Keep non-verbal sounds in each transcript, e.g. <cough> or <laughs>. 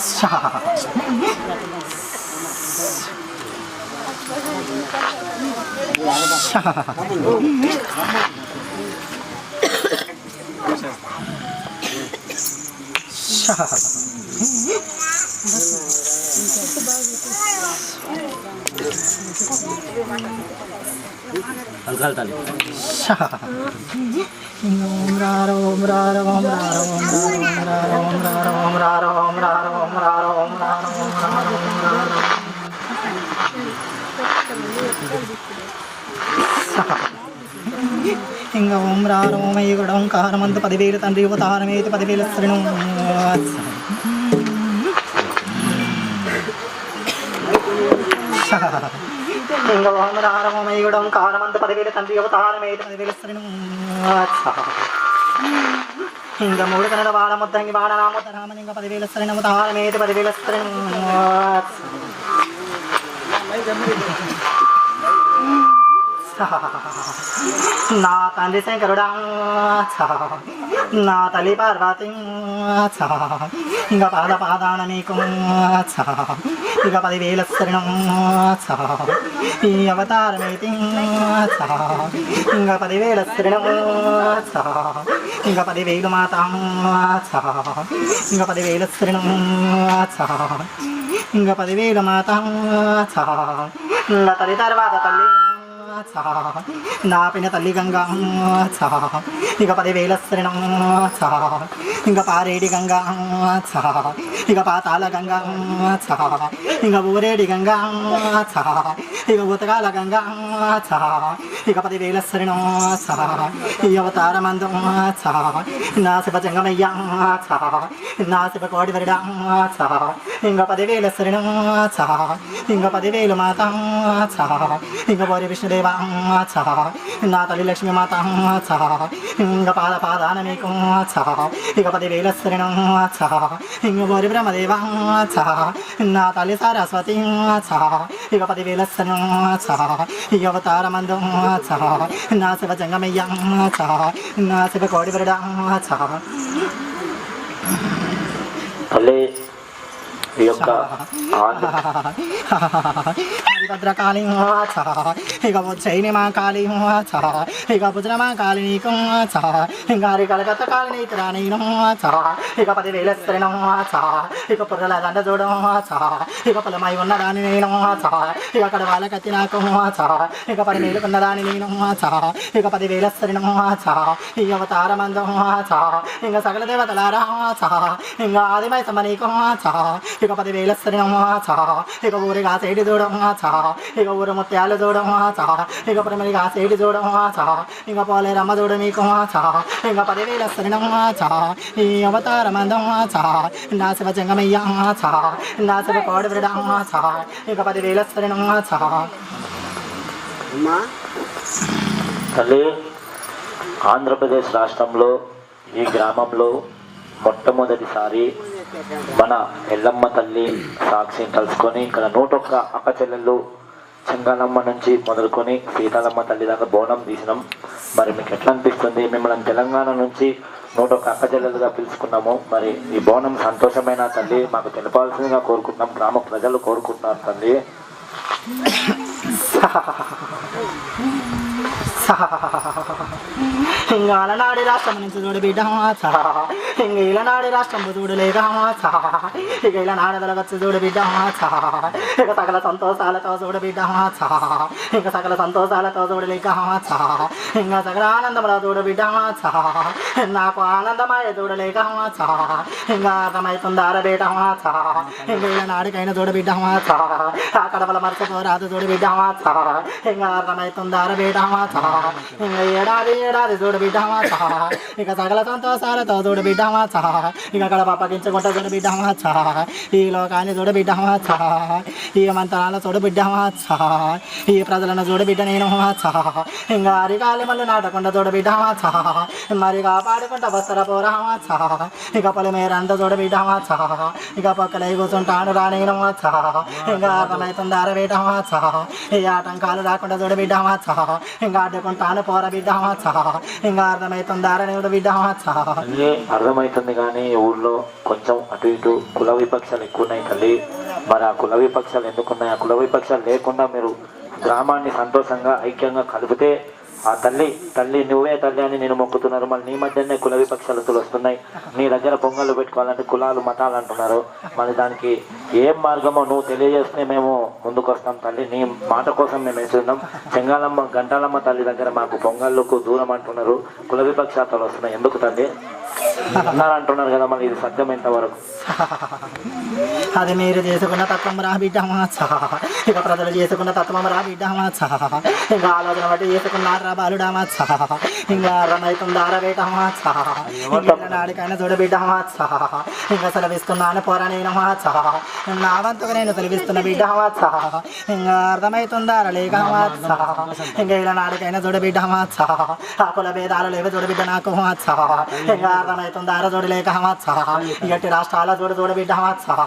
シャー இங்க ஓம் ராரோமய குடம் காரமந்த பதிவேலு தன்றி உபதாரமேது பதிவேலு ஸ்ரீணும் திங்களோமதாரமோமையுடம் காலமந்த பதவியில தந்தி அவதாரமே பதவியிலும் இங்க முழுகனட வாழமுத்தங்கி வாழராமுத்த ராமலிங்க பதவியில சரணமுதாரமேது பதவியில சரணம் <laughs> నా తండ్రి శంకరుడా నా తల్లి పార్వతి ఇక పాద పాదాన నీకు ఇక పదివేల శరణం ఈ అవతారమైతే ఇంకా పదివేల శరణం ఇంకా పదివేలు మాత ఇంకా పదివేల శరణం ఇంకా పదివేలు మాత నా తల్లి తర్వాత తల్లి. నాపిన నా పిన తల్లి గంగా ఇక పదివేల శ్రణం ఇంకా పారేడి గంగా ఇక పాతాల గంగా చా. ఇక ఊరేడి గంగా ఇక ఉతకాల గంగా ఇక పదివేల శ్రణం ఈ అవతార మందం నా శివ జంగమయ్యా నా శివ కోడి వరిడా ఇంక పదివేల శ్రణం ఇంక పదివేలు మాత ఇంక ఇంకా పోరి విష్ణుదేవ దేవాంస నా తల్లి లక్ష్మీ మాతాంస ఇంక పాద పాదాన మీకు ఇక పది వేల శ్రీణంస ఇంక గోరి బ్రహ్మదేవాంస నా తల్లి సరస్వతి ఇక పది వేల శ్రీణంస ఇక అవతారమందంస నా శివ జంగమయ్యంస నా శివ కోడి బ్రడాంస తల్లి ఈ యొక్క హరిభద్రకాళీ వాచ మా కాళీ వాచ ఇక బుజ్రమా కాళినీకం వాచ ఇంక హరి కలకత్త కాళినీ త్రాణీనం వాచ ఇక పదివేల స్త్రీణం వాచ ఇక పొరల దండ చూడడం వాచ ఇక పొలమై ఉన్న నేను వాచ ఇక అక్కడ వాళ్ళ నాకు వాచ ఇక పది నీళ్ళకున్న దాని నేను వాచ ఇక పదివేల స్త్రీణం వాచ ఈ అవతారమందం వాచ ఇంక సకల దేవతలారా వాచ ఇంక ఆదిమై సమనీకం వాచ ఇక పదివేల చ ఇక ఊరిగా సేడి చా ఇక ఊరు ముత్యాలు చా ఇక ప్రేమలిగా సేడి చా ఇక పోలే రమ్మ చూడ మీకు చా ఇక పదివేల చా ఈ అవతార మందం చా నా శివ జంగమయ్య చా నా శివ కోడి విడడం చా ఇక పదివేల చా తల్లి ఆంధ్రప్రదేశ్ రాష్ట్రంలో ఈ గ్రామంలో మొట్టమొదటిసారి మన ఎల్లమ్మ తల్లి సాక్షిని కలుసుకొని ఇక్కడ నూటొక్క అక్క చెల్లెళ్ళు చెంగాలమ్మ నుంచి మొదలుకొని సీతాలమ్మ తల్లి దాకా బోనం తీసినాం. మరి మీకు ఎట్లా అనిపిస్తుంది? మిమ్మల్ని తెలంగాణ నుంచి నూటొక్క అక్క చెల్లెలుగా పిలుచుకున్నాము. మరి ఈ బోనం సంతోషమైన తల్లి మాకు తెలపాల్సిందిగా కోరుకుంటున్నాం. గ్రామ ప్రజలు కోరుకుంటున్నారు తల్లి. <laughs> <laughs> ఇంకా అలనాడి రాష్ట్రం నుంచి చూడు బిడ్డ ఇంక ఇలనాడి రాష్ట్రం చూడు లేక ఇక ఇలా నాడదల వచ్చి చూడు బిడ్డ ఇక సకల సంతోషాలతో చూడు బిడ్డ ఇక సకల సంతోషాలతో చూడు లేక ఇంకా సకల ఆనందముల చూడు బిడ్డ నాకు ఆనందమాయ చూడు లేక ఇంకా అర్థమవుతుందా బిడ్డ ఇంకా ఇలా నాడికైనా చూడు బిడ్డ ఆ కడపల మరచుకో రాదు చూడు బిడ్డ ఇంకా అర్థమవుతుందా బిడ్డ ఇంకా ఏడాది ఏడాది చూడు బిడ్డ మాచ ఇక సకల సంతోషాలతో చూడు బిడ్డ మాచ ఇక అక్కడ పప్పగించుకుంటా చూడు బిడ్డ మాచ ఈ లోకాన్ని చూడు బిడ్డ మాచ ఈ మంత్రాలను చూడు బిడ్డ మాచ ఈ ప్రజలను చూడు బిడ్డ నేను మాచ ఇంకా అరికాలి మళ్ళీ నాటకుండా చూడు బిడ్డ మాచ మరి కాపాడుకుంటా వస్తారా పోరామా ఇక పొలి మేరంతా చూడు బిడ్డ మాచ ఇక పక్కలై కూర్చుంటాను రానేను ఇంకా అర్థమవుతుంది అరవేట మాచ ఈ ఆటంకాలు రాకుండా చూడు బిడ్డ మాచ ఇంకా పోర బిడ్డ ఇంకా అర్థమవుతుంది అరనేవుడు బిడ్డ అర్థమవుతుంది కానీ ఊళ్ళో కొంచెం అటు ఇటు కుల విపక్షాలు ఎక్కువ ఉన్నాయి తల్లి. మరి ఆ కుల విపక్షాలు ఎందుకున్నాయి? ఆ కుల విపక్షాలు లేకుండా మీరు గ్రామాన్ని సంతోషంగా ఐక్యంగా కలిపితే ఆ తల్లి తల్లి నువ్వే తల్లి అని నేను మొక్కుతున్నారు. మళ్ళీ నీ మధ్యనే కుల విపక్షాలతో వస్తున్నాయి. నీ దగ్గర పొంగళ్ళు పెట్టుకోవాలంటే కులాలు మతాలు అంటున్నారు. మరి దానికి ఏం మార్గమో నువ్వు తెలియజేస్తే మేము ముందుకు వస్తాం తల్లి. నీ మాట కోసం మేము వేస్తున్నాం చెంగాలమ్మ గంటాలమ్మ తల్లి దగ్గర మాకు పొంగళ్ళకు దూరం అంటున్నారు. కుల విపక్షాతలు వస్తున్నాయి. ఎందుకు తల్లి? అన్నారు అంటున్నారు కదా మళ్ళీ ఇది సత్యం ఎంతవరకు అది మీరు చేసుకున్న తత్వం రా బిడ్డ మాచ ఇక ప్రజలు చేసుకున్న తత్వం రా బిడ్డ మాచ ఇంకా ఆలోచన బట్టి చేసుకున్నారు రా బాలుడా మాచ ఇంకా మాచ ఇంకా నాడికైనా చూడ బిడ్డ మాచ ఇంకా సెలవిస్తున్నాను పోరా నేను నా వంతుగా నేను సెలవిస్తున్న బిడ్డ మాచ ఇంకా అర్థమవుతుందా లేక ఇంకా ఇలా నాడికైనా చూడ బిడ్డ మాచ ఆ కుల భేదాలు లేవు చూడ బిడ్డ నాకు ఇంకా అర్థమవుతుందా అర చూడ లేక మాచ రాష్ట్రాల చూడ చూడ హమాత్సాహ.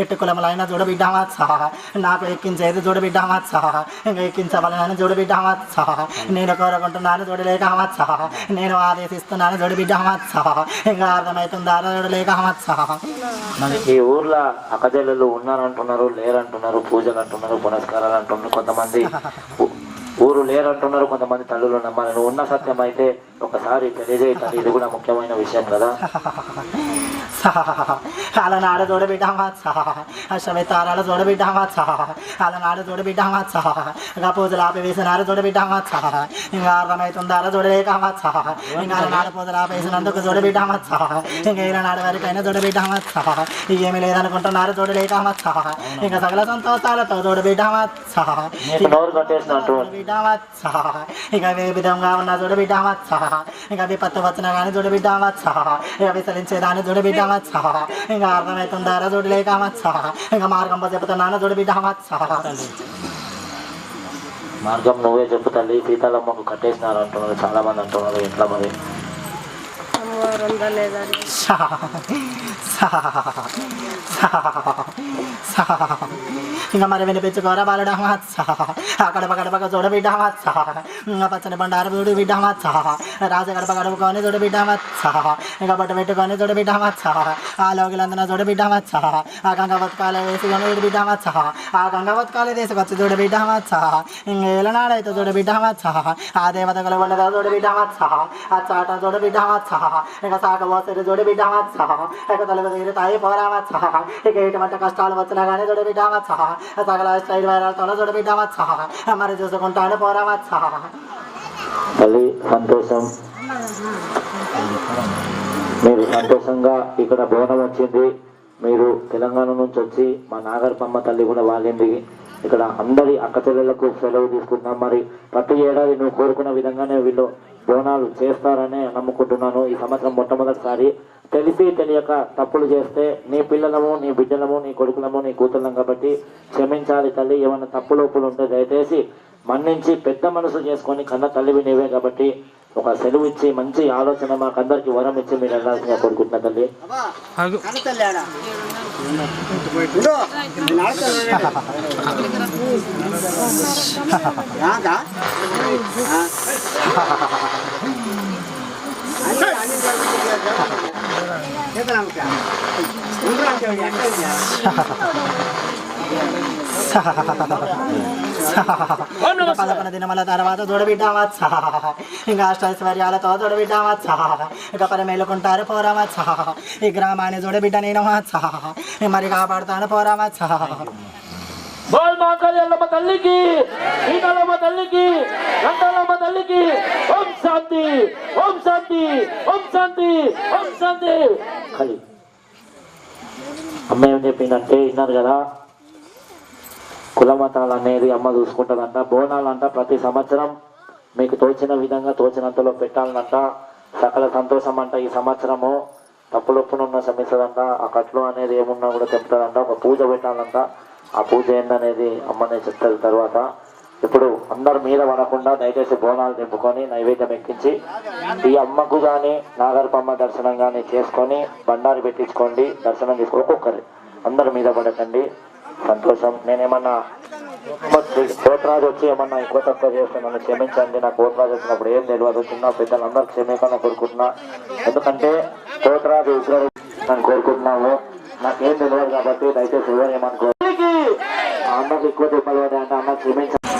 ఎట్టి కులములైన చూడ హమాత్సాహ. నాకు ఎక్కించేది చూడ హమాత్సాహ. ఇంకా ఎక్కించవలనని చూడ హమాత్సాహ. నేను కోరుకుంటున్నాను చూడలేక హమాత్సాహ. నేను ఆదేశిస్తున్నాను చూడ హమాత్సాహ. ఇంకా అర్థమవుతుంది? అర చూడలేక హమాత్సాహ. ఈ ఊర్లో అక్కజల్లు ఉన్నారంటున్నారు లేరంటున్నారు పూజలు అంటున్నారు పునస్కారాలు అంటున్నారు కొంతమంది ఊరు లేరంటున్నారు కొంతమంది తల్లులు నమ్మాలి. నువ్వు ఉన్న సత్యం అయితే ఒకసారి తెలియజేయ తల్లి ఇది కూడా ముఖ్యమైన విషయం కదా. అలనాడు చూడబిడ్డామా అశ్వతారాలు చూడబిడ్డామా అలనాడు చూడబిడ్డామా ఇంకా పూజలు ఆపి వేసినారు చూడబిడ్డామా ఇంకా అర్థమవుతుందా చూడలేకమా ఇంకా అలనాడు పూజలు ఆపేసినందుకు చూడబిడ్డామా ఇంకా ఈనాడు వరకైనా చూడబిడ్డామా ఏమి లేదనుకుంటున్నారు చూడలేకమా ఇంకా సకల సంతోషాలతో చూడబిడ్డామా నీకు నోరు కట్టేసిన అంటున్నారు బిడ్డామా ఇక ఏ విధంగా ఉన్నా చూడబిడ్డామా ఇంకా విపత్తు వచ్చిన కానీ చూడబిడ్డామా ఇక విసరించేదాన్ని చూడబిడ్డామా ఇంకా అర్థమవుతుందా చూడలేకమా ఇంకా మార్గం చెబుతున్నాను చూడబిడ్డామా మార్గం నువ్వే చెప్పు తల్లి సీతాలమ్మకు కట్టేసినారు అంటున్నారు చాలా మంది అంటున్నారు ఇంట్లో మరి అమ్మవారు ఉందా లేదా అని. ఇంకా మరి వినిపించుకోరా బాలుడా అక్కడ గడపక చూడ బిడ్డ ఇంకా పచ్చని బండారు చూడు బిడ్డ రాజ గడప గడుపుకొని చూడు బిడ్డ ఇంకా బట్ట పెట్టుకొని చూడు బిడ్డ ఆ లోకిలందన చూడు బిడ్డ ఆ గంగ బతుకాలు వేసుకొని చూడు బిడ్డ ఆ గంగ బతుకాలు తీసుకొచ్చి చూడు బిడ్డ ఇంక ఏలనాడైతే చూడు బిడ్డ ఆ దేవతలు ఉండగా చూడు బిడ్డ ఆ చాట చూడు బిడ్డ ఇక సాక పోసరి జోడి బిడ్డ ఇక తలుగు తీరుతాయి పోరా ఇక ఎటువంటి కష్టాలు వచ్చినా కానీ జోడి బిడ్డ సకల స్టైల్ వైరాలతో జోడి బిడ్డ మరి చూసుకుంటాను పోరా తల్లి సంతోషం. మీరు సంతోషంగా ఇక్కడ బోనం వచ్చింది. మీరు తెలంగాణ నుంచి వచ్చి మా నాగరపమ్మ తల్లి కూడా వాళ్ళింది. ఇక్కడ అందరి అక్క సెలవు తీసుకుందాం మరి ప్రతి ఏడాది నువ్వు కోరుకున్న విధంగానే వీళ్ళు బోనాలు చేస్తారనే నమ్ముకుంటున్నాను ఈ సంవత్సరం మొట్టమొదటిసారి. తెలిసి తెలియక తప్పులు చేస్తే నీ పిల్లలము నీ బిడ్డలము నీ కొడుకులము నీ కూతుళ్ళం కాబట్టి క్షమించాలి తల్లి. ఏమైనా తప్పు లోపులు ఉంటే దయచేసి మన్నించి పెద్ద మనసు చేసుకొని కన్న తల్లివి నీవే కాబట్టి ఒక సెలవు ఇచ్చి మంచి ఆలోచన మాకందరికి వరం ఇచ్చి మీరు వెళ్ళాల్సిందిగా కోరుకుంటున్నా తల్లి. <laughs> ఇంకా పదకొండు దినముల తర్వాత చూడబిడ్డామచ్చా ఇంకా అష్టైశ్వర్యాలతో చూడబిడ్డామచ్చా ఇక పని మేలుకుంటారు పోరామచ్చా ఈ గ్రామాన్ని చూడబిడ్డ నేను మచ్చా మరి కాపాడుతాను పోరామచ్చా బోల్ మాంకల్యమ్మ తల్లికి సీతాలమ్మ తల్లికి గంటాలమ్మ తల్లికి ఓం శాంతి ఓం శాంతి ఓం శాంతి ఓం శాంతి ఖాళీ అమ్మ ఏం చెప్పిందంటే విన్నారు కదా కుల మతాలు అనేది అమ్మ చూసుకుంటుందంట. బోనాలంట ప్రతి సంవత్సరం మీకు తోచిన విధంగా తోచినంతలో పెట్టాలనంట సకల సంతోషం అంట ఈ సంవత్సరము. తప్పులొప్పునున్న శ్రమిస్తుందంట ఆ కట్లు అనేది ఏమున్నా కూడా చెప్తారంట. ఒక పూజ పెట్టాలంట. ఆ పూజ ఏందనేది అమ్మనే చెప్తారు తర్వాత. ఇప్పుడు అందరు మీద పడకుండా దయచేసి బోనాలు నింపుకొని నైవేద్యం ఎక్కించి ఈ అమ్మకు కానీ నాగరపమ్మ దర్శనం కానీ చేసుకొని బండారి పెట్టించుకోండి. దర్శనం చేసుకో ఒక్కొక్కరు అందరు మీద పడకండి. సంతోషం. నేనేమన్నా కోతరాజు వచ్చి ఏమన్నా ఎక్కువ తక్కువ చేస్తే నన్ను క్షమించండి. నాకు కోతరాజు వచ్చినప్పుడు ఏం తెలియదు. చిన్న పెద్దలు అందరూ కోరుకుంటున్నా. ఎందుకంటే కోతరాజు ఇద్దరు నన్ను కోరుకుంటున్నాము నాకేం తెలియదు కాబట్టి దయచేసి ఎవరు ఏమనుకో ఆ ఎక్కువ దెబ్బలు అంటే అన్న క్షమించండి.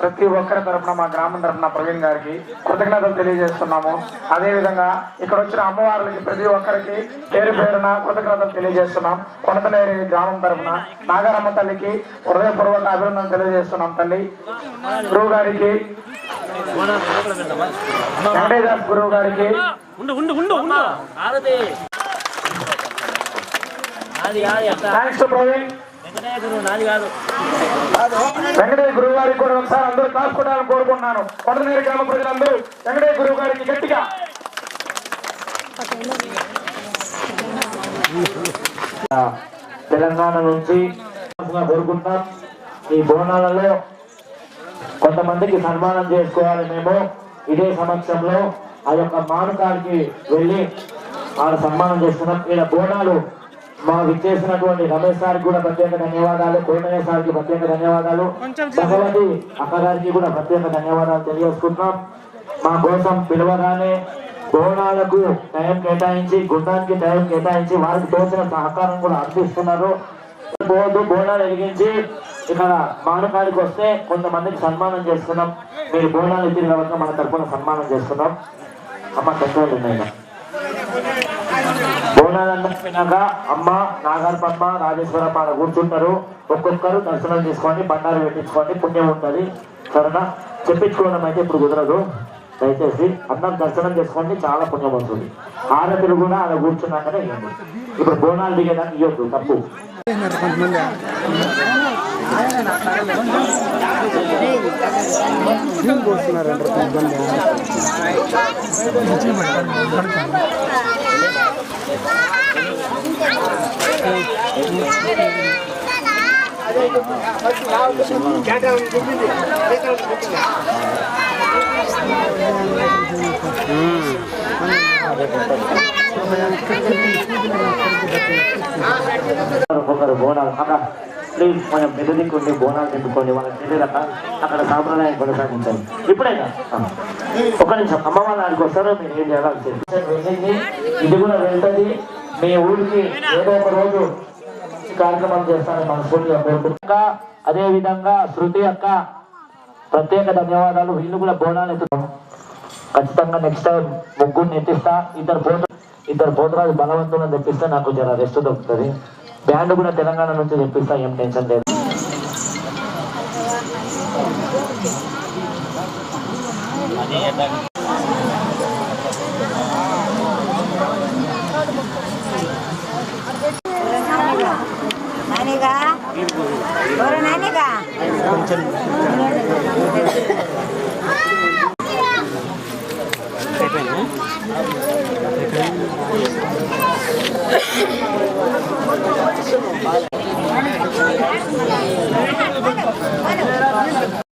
ప్రతి ఒక్కరి తరపున మా గ్రామం తరపున ప్రవీణ్ గారికి కృతజ్ఞతలు తెలియజేస్తున్నాము. అదే విధంగా ఇక్కడ వచ్చిన అమ్మవార్లకి ప్రతి ఒక్కరికి పేరు పేరున కృతజ్ఞతలు తెలియజేస్తున్నాం. కొనతలేరి గ్రామం తరపున నాగారమ్మ తల్లికి హృదయపూర్వక అభినందనలు తెలియజేస్తున్నాం తల్లి. గురువు గారికి వెంకటేశ్వర గురువు గారికి థ్యాంక్స్ ప్రవీణ్ వెంకటేశ్వర గురువు గారికి కూడా ఒకసారి అందరూ కాసుకోవడానికి కోరుకుంటున్నాను. కొండనీరు గ్రామ ప్రజలందరూ వెంకటేశ్వర గురువు గారికి గట్టిగా. తెలంగాణ నుంచి కోరుకుంటాం. ఈ బోనాలలో కొంతమందికి సన్మానం చేసుకోవాలి మేము. ఇదే సమక్షంలో ఆ యొక్క మానకానికి వెళ్ళి వాళ్ళ సన్మానం చేస్తున్నాం ఈయన బోనాలు మా విచ్చేసినటువంటి రమేష్ సార్కి కూడా ప్రత్యేక ధన్యవాదాలు కోటయ్య సార్కి ప్రత్యేక ధన్యవాదాలు. భగవతి అక్కగారికి కూడా ప్రత్యేక ధన్యవాదాలు తెలియజేసుకుంటున్నాం. మా కోసం పిలవగానే బోనాలకు టైం కేటాయించి గుండానికి టైం కేటాయించి వారికి తోచిన సహకారం కూడా అందిస్తున్నారు. పోదు బోనాలు వెలిగించి ఇక్కడ మానకాడికి వస్తే కొంతమందికి సన్మానం చేస్తున్నాం. మీరు బోనాలు ఎత్తిన కాబట్టి మన తరఫున సన్మానం చేస్తున్నాం. అమ్మ తక్కువ ఉన్నాయి బోనాలన్నాక అమ్మ నాగార్పమ్మ రాజేశ్వరమ్మ ఆడ కూర్చుంటారు. ఒక్కొక్కరు దర్శనం తీసుకొని బండారు పెట్టించుకోండి పుణ్యం ఉంటుంది. సరేనా? చెప్పించుకోవడం అయితే ఇప్పుడు కుదరదు. దయచేసి అందరం దర్శనం చేసుకోండి చాలా పుణ్యం ఉంటుంది ఆరతులు కూడా అలా కూర్చున్నాకనే ఇవ్వండి ఇప్పుడు బోనాలు దిగేదానికి ఇవ్వద్దు తప్పు. ఒక్కొక్కరు బోనాలు అక్కడ ప్లీజ్ మనం మెదదిక్కుండి బోనాలు తిప్పుకోండి వాళ్ళకి తెలియదక్క అక్కడ సాంప్రదాయం కొనసాగించాలి. ఇప్పుడైనా ఒక నిమిషం. అమ్మ వాళ్ళ ఆడికి వస్తారో మీరు ఏం చేయాలి ఇది కూడా వెళ్తుంది. మీ ఊరికి ఏదో ఒక రోజు కార్యక్రమం చేస్తానని మనస్ఫూర్తిగా కోరుకుంటా అదే విధంగా శృతి అక్క ప్రత్యేక ధన్యవాదాలు. వీళ్ళు కూడా బోనాలు ఎత్తుతాం ఖచ్చితంగా నెక్స్ట్ టైం ముగ్గురిని ఎత్తిస్తా. ఇద్దరు పోత ఇద్దరు పోతరాజు బలవంతులను తెప్పిస్తే నాకు జర రెస్ట్ దొరుకుతుంది. బ్యాండ్ కూడా తెలంగాణ నుంచి తెప్పిస్తా ఏం టెన్షన్ లేదు.